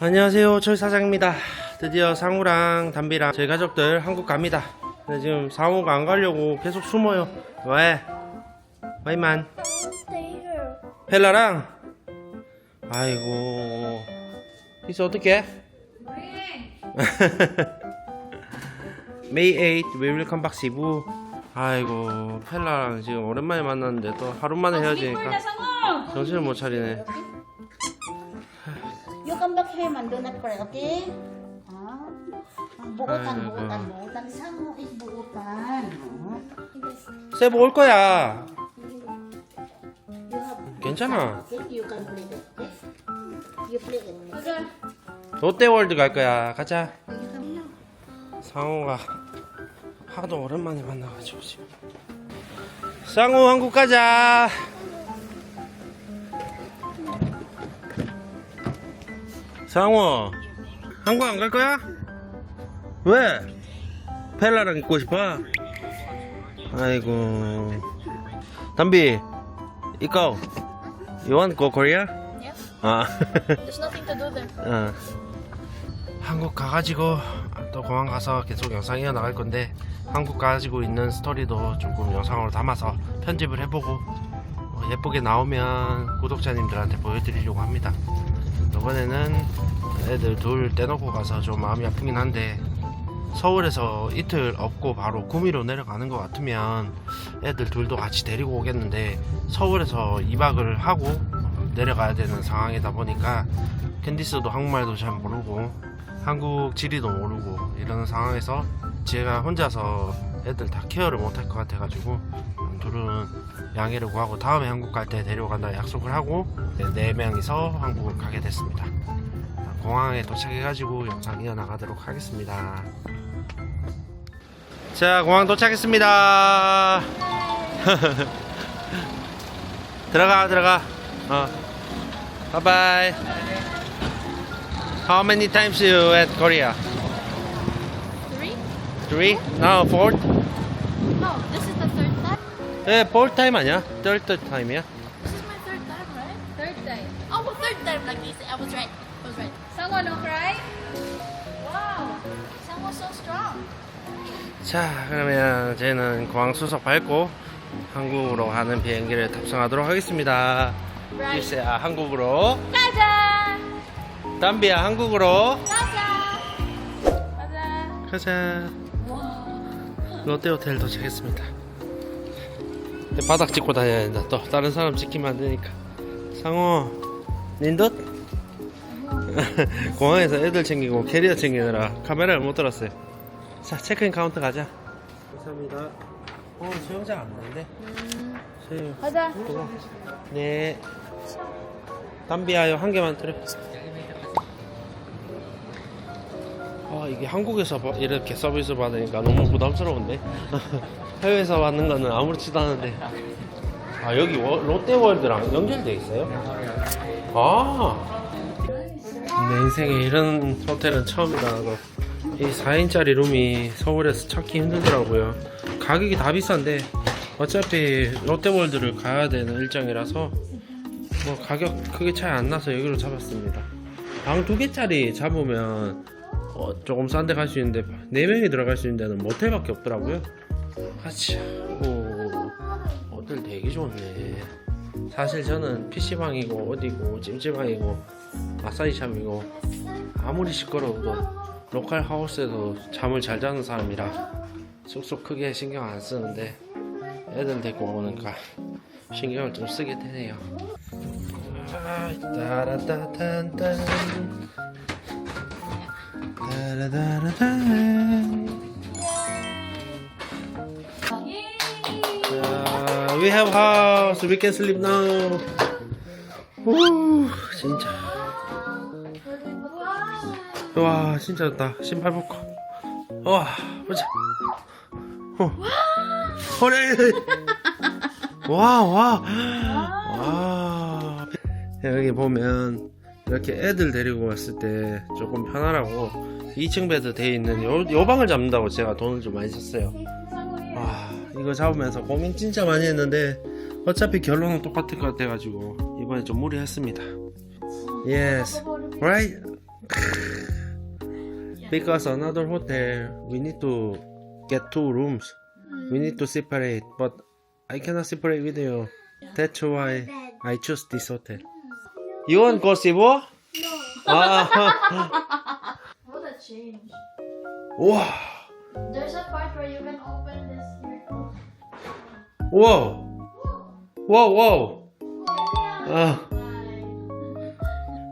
안녕하세요. 철 사장입니다. 드디어 상우랑 담비랑 저희 가족들 한국 갑니다. 근데 지금 상우가 안 가려고 계속 숨어요. 왜? 왜만? 펠라랑? 아이고. 이제 어떡해? May 8th, we will come back Cebu. 아이고, 펠라랑 지금 오랜만에 만났는데 또 하루 만에 헤어지니까 정신을 못 차리네. Ay, buutan, nako. buutan. Saan mo is buutan? Oh. 세보 올 거야. 괜찮아. 롯데월드 갈 거야. 가자. 상호가 하도 오랜만에 만나가지고 지금. 상호 한국 가자. 상호 한국 안 갈 거야? 왜? 펠라랑 있고 싶어? 아이고. 담비, 이거 You want go Korea? Yeah. 아. There's nothing to do there. 어. 한국 가가지고 또 공항 가서 계속 영상 이어나갈 건데 한국 가지고 있는 스토리도 조금 영상으로 담아서 편집을 해보고 어, 예쁘게 나오면 구독자님들한테 보여드리려고 합니다. 이번에는 애들 둘 떼놓고 가서 좀 마음이 아프긴 한데 서울에서 이틀 없고 바로 구미로 내려가는 것 같으면 애들 둘도 같이 데리고 오겠는데 서울에서 2박을 하고 내려가야 되는 상황이다 보니까 캔디스도 한국말도 잘 모르고 한국 지리도 모르고 이러는 상황에서 제가 혼자서 애들 다 케어를 못할 것 같아가지고 둘은 양해를 구하고 다음에 한국 갈 때 데려간다 약속을 하고 네, 네 명이서 한국을 가게 됐습니다. 공항에 도착해가지고 영상 이어나가도록 하겠습니다. 자, 공항 도착했습니다. 들어가, 들어가. 어. 바이바이. How many times you at Korea? Three? Three? No, fourth? 예, fourth time 아니야? third time이야? This is my third time, right? Third time. Oh, well, third time like this. I was right. I was right. Someone no cry? Wow. Someone so strong. 자, 그러면 저희는 공항 수속 밟고 한국으로 가는 비행기를 탑승하도록 하겠습니다. Right. 일세야 한국으로, 가자. 담비야 한국으로 가자. 가자. 가자. 롯데 호텔 도착했습니다. 바닥 찍고 다녀야 된다. 또 다른 사람 찍히면 안 되니까. 상호, 닌덧? 공항에서 애들 챙기고 캐리어 챙기느라 카메라를 못 들었어요. 자, 체크인 카운터 가자. 감사합니다. 어, 수영장 안 되는데? 수영. 가자. 네. 담비야요 한 개만 들어. 아 이게 한국에서 봐- 이렇게 서비스 받으니까 너무 부담스러운데 해외에서 받는 거는 아무렇지도 않은데 아 여기 워- 롯데월드랑 연결돼 있어요? 아 내 인생에 이런 호텔은 처음이다 나도 이 4인짜리 룸이 서울에서 찾기 힘들더라고요 가격이 다 비싼데 어차피 롯데월드를 가야 되는 일정이라서 뭐 가격 크게 차이 안 나서 여기로 잡았습니다. 방 두 개짜리 잡으면 어, 조금 싼데 갈 수 있는데 네 명이 들어갈 수 있는 데는 모텔밖에 없더라고요. 아치, 오, 호텔 되게 좋네. 사실 저는 PC방이고 어디고 찜질방이고 마사지샵이고 아무리 시끄러워도 로컬 하우스에서 잠을 잘 자는 사람이라 숙소 크게 신경 안 쓰는데 애들 데리고 오니까 신경을 좀 쓰게 되네요. 아, 따라따라딴 자, we have house. We can sleep now. 오, 진짜. 와, 진짜 좋다. 신발 벗고. 와, 보자. 어. 허리. 와, 와. 와. 여기 보면 이렇게 애들 데리고 왔을 때 조금 편하라고 2층 베드 돼 있는 요, 요 방을 잡는다고 제가 돈을 좀 많이 썼어요. 와, 이거 잡으면서 고민 진짜 많이 했는데 어차피 결론은 똑같을 것 같아가지고 이번에 좀 무리했습니다. Yes, right? Because another hotel, we need to get two rooms. We need to separate, but I cannot separate with you. That's why I choose this hotel. You want go Cebu? No. Ah, What a change. wow, There's a part where you can open this here. wow, wow, wow. 아,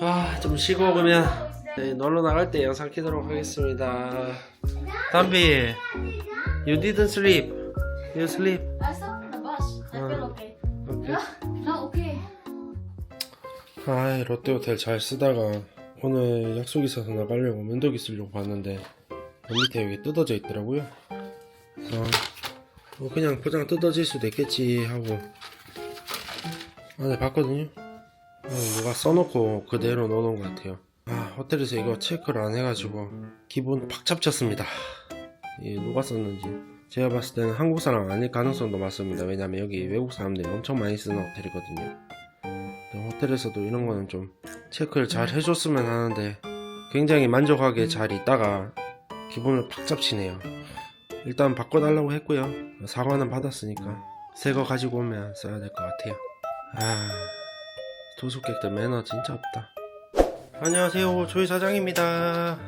아, 좀 쉬고 그러면 네, 놀러 나갈 때 영상 키도록 하겠습니다. 담비, you didn't sleep. You sleep. 아, 롯데호텔 잘 쓰다가 오늘 약속 있어서 나가려고 면도기 쓰려고 봤는데 여 밑에 여기 뜯어져 있더라고요. 그래서 뭐 그냥 포장 뜯어질 수도 있겠지 하고 안에 봤거든요. 어, 누가 써놓고 그대로 넣어놓은 것 같아요. 아, 호텔에서 이거 체크를 안 해가지고 기분 팍 잡쳤습니다. 이 누가 썼는지. 제가 봤을 때는 한국 사람 아닐 가능성도 많습니다. 왜냐면 여기 외국 사람들이 엄청 많이 쓰는 호텔이거든요. 네, 호텔에서도 이런 거는 좀 체크를 잘 해줬으면 하는데 굉장히 만족하게 잘 있다가 기분을 팍 잡치네요. 일단 바꿔달라고 했고요. 사과는 받았으니까 새 거 가지고 오면 써야 될 것 같아요. 아 도숙객들 매너 진짜 없다. 안녕하세요 조이 사장입니다.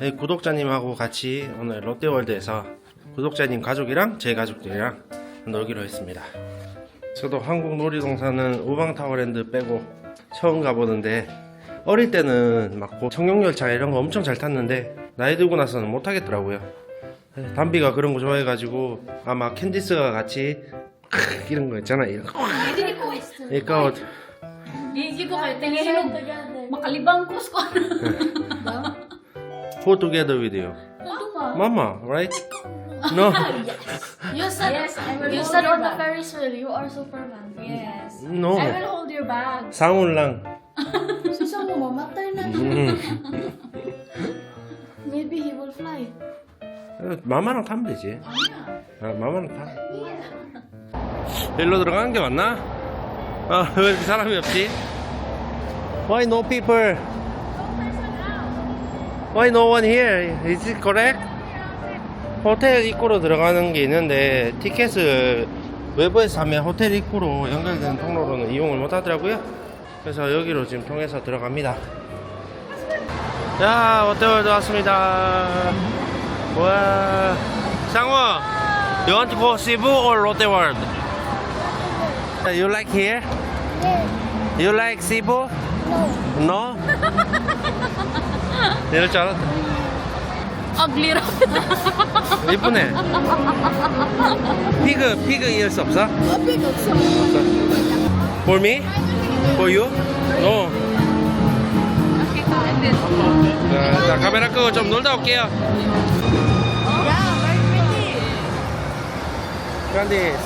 네, 구독자님하고 같이 오늘 롯데월드에서 구독자님 가족이랑 제 가족들이랑 놀기로 했습니다. 저도 한국 놀이동산은 우방타워랜드 빼고 처음 가보는데 어릴 때는 막 고- 청룡열차 이런 거 엄청 잘 탔는데 나이 들고 나서는 못 타겠더라고요. 네, 담비가 그런 거 좋아해가지고 아마 캔디스가 같이 이런 거 있잖아 이런 거. 그러니까 Hindi ko kayo tingin. Makalibang ko ko. Who together with you? Mama, right? No, You said, yes, I will you said on the Ferris wheel, you are Superman. Yes. no. I will hold your bag. 상훈랑. Susan mo, mamatay na. 음. Maybe he will fly. 마마랑 타면 되지. 아니야. 아, 마마랑 타. 일로 들어가는 게 맞나? 아, 왜 이렇게 사람이 없지? Why no people? Why no one here? Is it correct? 호텔 입구로 들어가는 게 있는데 티켓을 외부에서 사면 호텔 입구로 연결된 통로로는 이용을 못 하더라고요. 그래서 여기로 지금 통해서 들어갑니다. 자, 롯데월드 왔습니다. 와, 상호, you want to go Cebu or Lotte World? You like here? You like Cebu? No. No? 이럴 줄 알았다. Ugly. 이쁘네. 피그, 피그 이어스 없어? Big also. For me? For you? No. 자, 자, 카메라 끄고 좀 놀다 올게요. Very pretty. 그런데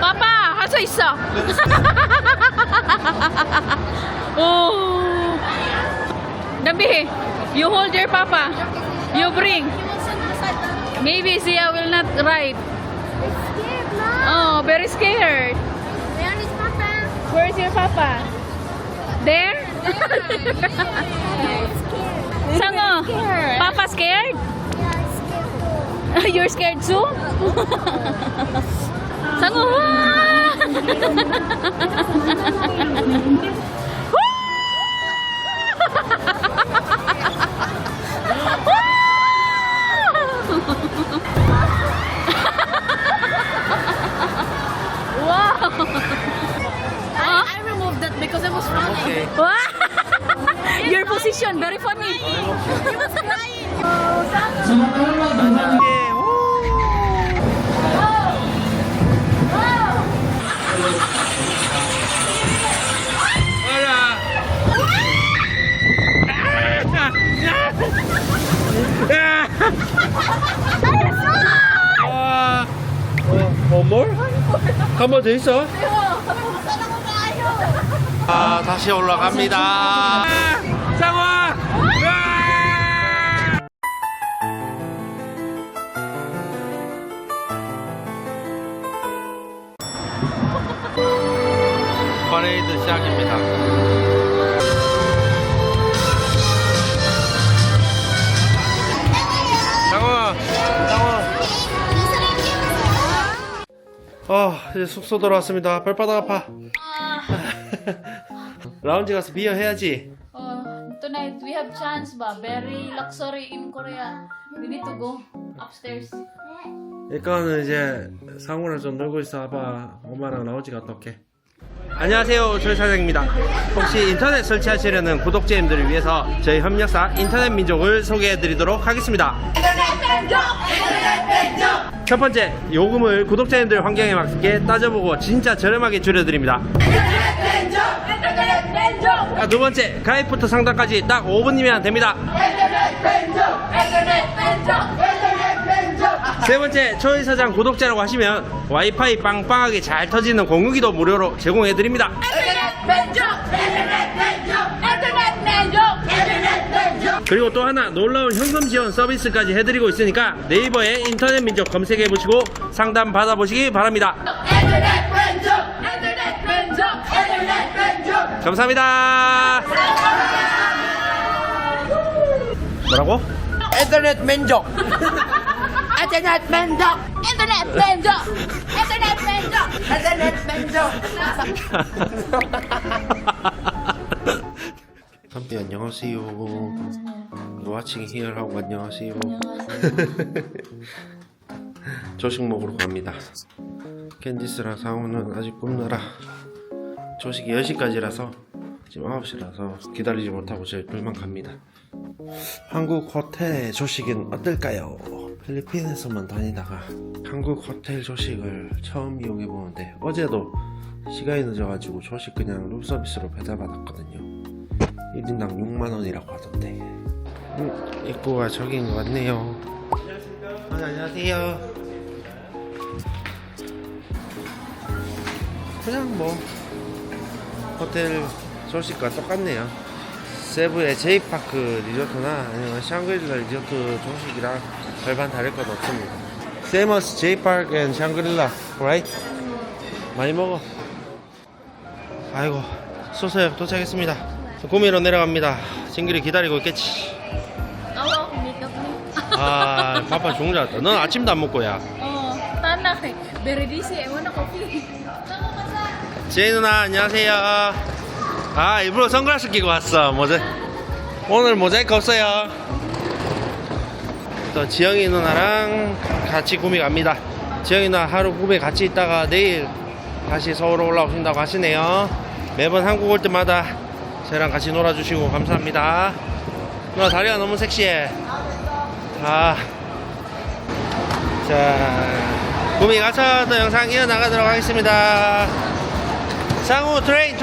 Papa, hasa isa. oh. Dambi, you hold your papa. You bring. Maybe Zia will not ride. Oh, very scared. Where is Papa? Where is your papa? There? Sango, papa scared? Yeah, You're scared too? Sango, Your position, very funny. He was crying. 예. 아, 어, 어, 뭘? 한번더 있어? 아, 다시 올라갑니다. 상화! 퍼레이드 시작입니다. 아, 이제 숙소 돌아왔습니다. 발바닥 아파. 라운지 가서 비어 해야지. Oh, tonight we have chance ba? Very luxury in Korea. We need to go upstairs. 일단은 이제 상우랑 좀 놀고 있어 봐. 엄마랑 라운지 갔다 올게. 안녕하세요. 조희 사장입니다. 혹시 인터넷 설치하시려는 구독자님들을 위해서 저희 협력사 인터넷 민족을 소개해 드리도록 하겠습니다. 첫 번째, 요금을 구독자님들 환경에 맞게 따져보고 진짜 저렴하게 줄여드립니다. 자, 두 번째, 가입부터 상담까지 딱 5분이면 됩니다. 세 번째, 초이 사장 구독자라고 하시면 와이파이 빵빵하게 잘 터지는 공유기도 무료로 제공해드립니다. 그리고 또 하나 놀라운 현금 지원 서비스까지 해드리고 있으니까 네이버에 인터넷 민족 검색해보시고 상담 받아보시기 바랍니다. 감사합니다. 뭐라고? 인터넷 민족 인터넷 민족 Internet benjo! Internet benjo! 인터넷 민족 담비 안녕하세요. here 하고 안녕하세요. 조식 먹으러 갑니다. 캔디스랑 상우는 아직 굽느라 조식이 10시까지라서 지금 9시라서 기다리지 못하고 저희 둘만 갑니다. 한국 호텔 조식은 어떨까요? 필리핀에서만 다니다가 한국 호텔 조식을 처음 이용해 보는데 어제도 시간이 늦어가지고 조식 그냥 룸서비스로 배달받았거든요. 1인당 6만원이라고 하던데. 음, 입구가 저기인 것 같네요. 아, 안녕하세요. 그냥 뭐, 호텔 조식과 똑같네요. 세부의 제이파크 리조트나 아니면 샹그릴라 리조트 조식이랑 별반 다를 것 없습니다. 세머스 제이파크 앤 샹그릴라, right? 많이 먹어. 아이고, 소서역 도착했습니다. 구미로 내려갑니다. 진길이 기다리고 있겠지. Ni. 아, 바빠 죽는 줄 알았다. 넌 아침도 안 먹고 야. Tanak eh. Beredisi, ewan 제이 누나 안녕하세요. 아 일부러 선글라스 끼고 왔어. 모자 오늘 모자이크 없어요. 또 지영이 누나랑 같이 구미 갑니다. 지영이 누나 하루 구미 같이 있다가 내일 다시 서울 올라오신다고 하시네요. 매번 한국 올 때마다 저랑 같이 놀아주시고 감사합니다. 누나 다리가 너무 섹시해. 아. 자, 구미 가서 또 영상 이어나가도록 하겠습니다. 상우 트레인